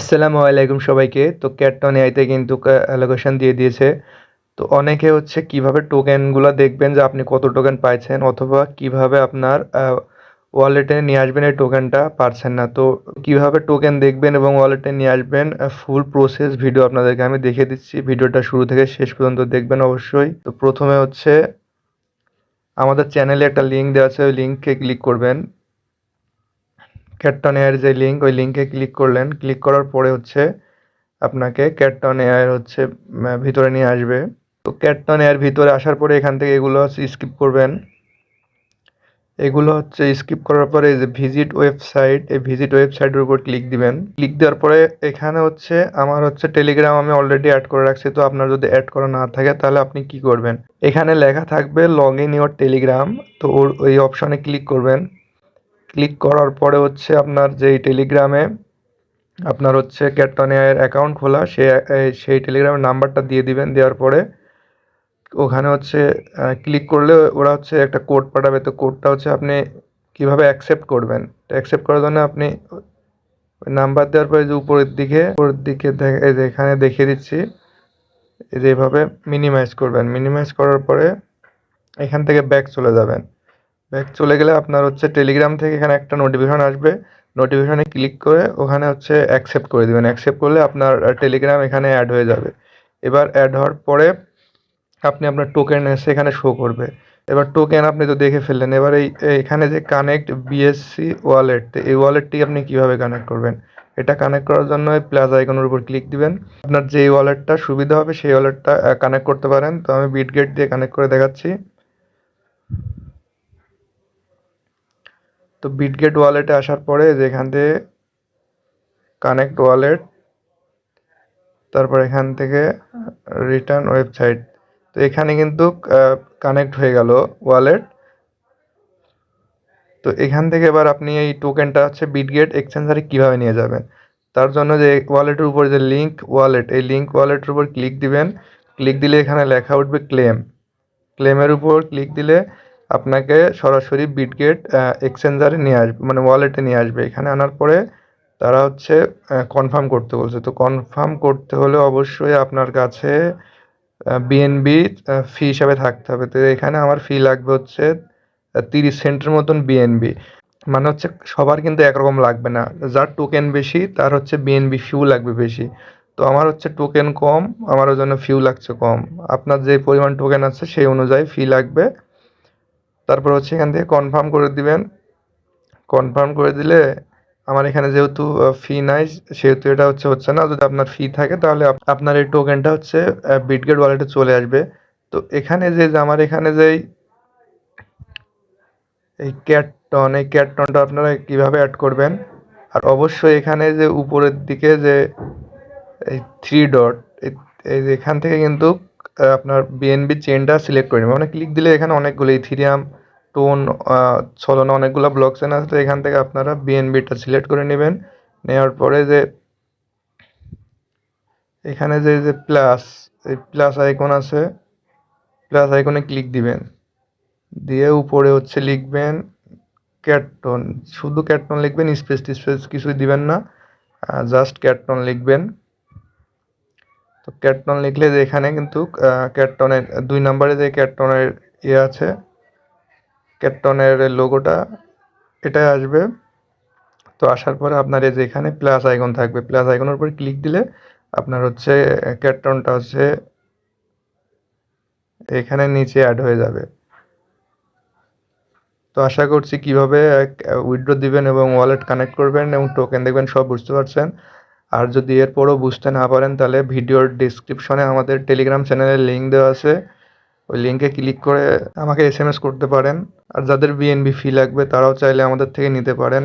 আসসালামু আলাইকুম সবাইকে। তো ক্যাটটন এআইতে কিন্তু অ্যালোকেশন দিয়ে দিয়েছে। তো অনেকে হচ্ছে কীভাবে টোকেনগুলো দেখবেন যে আপনি কত টোকেন পাইছেন অথবা কীভাবে আপনার ওয়ালেটে নিয়ে আসবেন এই টোকেনটা পারছেন না। তো কীভাবে টোকেন দেখবেন এবং ওয়ালেটে নিয়ে আসবেন ফুল প্রসেস ভিডিও আপনাদেরকে আমি দেখিয়ে দিচ্ছি। ভিডিওটা শুরু থেকে শেষ পর্যন্ত দেখবেন অবশ্যই। তো প্রথমে হচ্ছে আমাদের চ্যানেলে একটা লিঙ্ক দেওয়া আছে, ওই লিঙ্কে ক্লিক করবেন। ক্যাটটন এয়ার যে লিঙ্ক ওই লিঙ্কে ক্লিক করলেন। ক্লিক করার পরে হচ্ছে আপনাকে ক্যাটটন এয়ার হচ্ছে ভিতরে নিয়ে আসবে। তো ক্যাটটন এয়ার ভিতরে আসার পরে এখান থেকে এগুলো হচ্ছে স্কিপ করবেন। এগুলো হচ্ছে স্কিপ করার পরে যে ভিজিট ওয়েবসাইট এই ভিজিট ওয়েবসাইটের উপর ক্লিক দিবেন। ক্লিক দেওয়ার পরে এখানে হচ্ছে আমার হচ্ছে টেলিগ্রাম আমি অলরেডি অ্যাড করে রাখছি। তো আপনার যদি অ্যাড করা না থাকে তাহলে আপনি কি করবেন? এখানে লেখা থাকবে লগ ইন ইউর টেলিগ্রাম তো ওর, ওই অপশনে ক্লিক করবেন। ক্লিক করার পরে হচ্ছে আপনার যেই টেলিগ্রামে আপনার হচ্ছে ক্যাটটনের অ্যাকাউন্ট খোলা, সে সেই টেলিগ্রামের নাম্বারটা দিয়ে দিবেন, দেওয়ার পরে ওখানে হচ্ছে ক্লিক করলে ওরা হচ্ছে একটা কোড পাঠাবে। তো কোডটা হচ্ছে আপনি কীভাবে অ্যাকসেপ্ট করবেন? অ্যাকসেপ্ট করার জন্য আপনি নাম্বার দেওয়ার পরে যে উপরের দিকে উপরের দিকে এখানে দেখিয়ে দিচ্ছি যেভাবে মিনিমাইজ করবেন। মিনিমাইজ করার পরে এখান থেকে ব্যাক চলে যাবেন। ব্যাক চলে গেলে আপনার হচ্ছে টেলিগ্রাম থেকে এখানে একটা নোটিফিকেশন আসবে। নোটিফিকেশনে ক্লিক করে ওখানে হচ্ছে অ্যাকসেপ্ট করে দেবেন। অ্যাকসেপ্ট করলে আপনার টেলিগ্রাম এখানে অ্যাড হয়ে যাবে। এবার অ্যাড হওয়ার পরে আপনি আপনার টোকেন এসে এখানে শো করবে। এবার টোকেন আপনি তো দেখে ফেললেন। এবার এই এখানে যে কানেক্ট বিএসসি ওয়ালেট এই ওয়ালেটটি আপনি কীভাবে কানেক্ট করবেন? এটা কানেক্ট করার জন্য প্লাস আইকনের উপর ক্লিক দিবেন। আপনার যে ওয়ালেটটা সুবিধা হবে, সেই ওয়ালেটটা কানেক্ট করতে পারেন। তো আমি বিটগেট দিয়ে কানেক্ট করে দেখাচ্ছি। তো বিটগেট ওয়ালেটে আসার পরে যেখান থেকে কানেক্ট ওয়ালেট তারপর এখান থেকে রিটার্ন ওয়েবসাইট তো এখানে কিন্তু কানেক্ট হয়ে গেল ওয়ালেট তো এখান থেকে এবার আপনি এই টোকেনটা হচ্ছে বিটগেট এক্সচেঞ্জারে কীভাবে নিয়ে যাবেন? তার জন্য যে ওয়ালেটের উপর যে লিঙ্ক ওয়ালেট এই লিঙ্ক ওয়ালেটের উপর ক্লিক দিবেন। ক্লিক দিলে এখানে লেখা উঠবে ক্লেম ক্লেমের উপর ক্লিক দিলে আপনাকে সরাসরি বিটগেট এক্সচেঞ্জারে নিয়ে আসবে মানে ওয়ালেটে নিয়ে আসবে। এখানে আনার পরে তারা হচ্ছে কনফার্ম করতে বলছে। তো কনফার্ম করতে হলে অবশ্যই আপনার কাছে বিএনবি ফি হিসাবে থাকতে হবে। তো এখানে আমার ফি লাগবে হচ্ছে তিরিশ সেন্টের মতন বিএনবি মানে হচ্ছে সবার কিন্তু একরকম লাগবে না। যার টোকেন বেশি, তার হচ্ছে বিএনবি ফিউ লাগবে বেশি। তো আমার হচ্ছে টোকেন কম আমার ওই জন্য ফিউ লাগছে কম। আপনার যে পরিমাণ টোকেন আছে, সেই অনুযায়ী ফি লাগবে। তারপর হচ্ছে এখান থেকে কনফার্ম করে দিবেন। কনফার্ম করে দিলে আমার এখানে যেহেতু ফি নাই, সেহেতু এটা হচ্ছে হচ্ছে না। যদি আপনার ফি থাকে তাহলে আপনার এই টোকেনটা হচ্ছে বিটগেট ওয়ালেটে চলে আসবে। তো এখানে যে আমার এখানে যেই, এই ক্যাটটন এই ক্যাটটনটা আপনারা কীভাবে অ্যাড করবেন? আর অবশ্যই এখানে যে উপরের দিকে যে, এই থ্রি ডট এই এখান থেকে কিন্তু আপনার বিএনবি চেনটা সিলেক্ট করে নেবেন। মানে ক্লিক দিলে এখানে অনেকগুলো ইথিরিয়াম টোন ছলনা অনেকগুলো ব্লক চেন আছে। তো এখান থেকে আপনারা বিএনবিটা সিলেক্ট করে নেবেন। নেওয়ার পরে যে এখানে যে যে প্লাস এই প্লাস আইকন আছে প্লাস আইকনে ক্লিক দিবেন। দিয়ে উপরে হচ্ছে লিখবেন ক্যাটটন শুধু ক্যাটটন লিখবেন স্পেস টিস্পেস কিছুই দিবেন না। জাস্ট ক্যাটটন লিখবেন। ক্যাটটন লিখলে যে এখানে কিন্তু ক্যাটটনের, দুই নম্বরে যে ক্যাটটনের ইয়ে আছে, ক্যাটটনের লোগোটা, এটাই আসবে। তো আসার পরে আপনার এই যে এখানে প্লাস আইকন থাকবে। প্লাস আইকনের উপর ক্লিক দিলে আপনার হচ্ছে ক্যাটটনটা হচ্ছে এখানে নিচে অ্যাড হয়ে যাবে। তো আশা করছি কীভাবে উইড্রো দিবেন এবং ওয়ালেট কানেক্ট করবেন এবং টোকেন দেখবেন সব বুঝতে পারছেন। আর যদি এরপরও বুঝতে না পারেন, তাহলে ভিডিওর ডিসক্রিপশনে আমাদের টেলিগ্রাম চ্যানেলের লিঙ্ক দেওয়া আছে। ওই লিঙ্কে ক্লিক করে আমাকে এস করতে পারেন। আর যাদের বিএনবি ফি লাগবে, তারাও চাইলে আমাদের থেকে নিতে পারেন।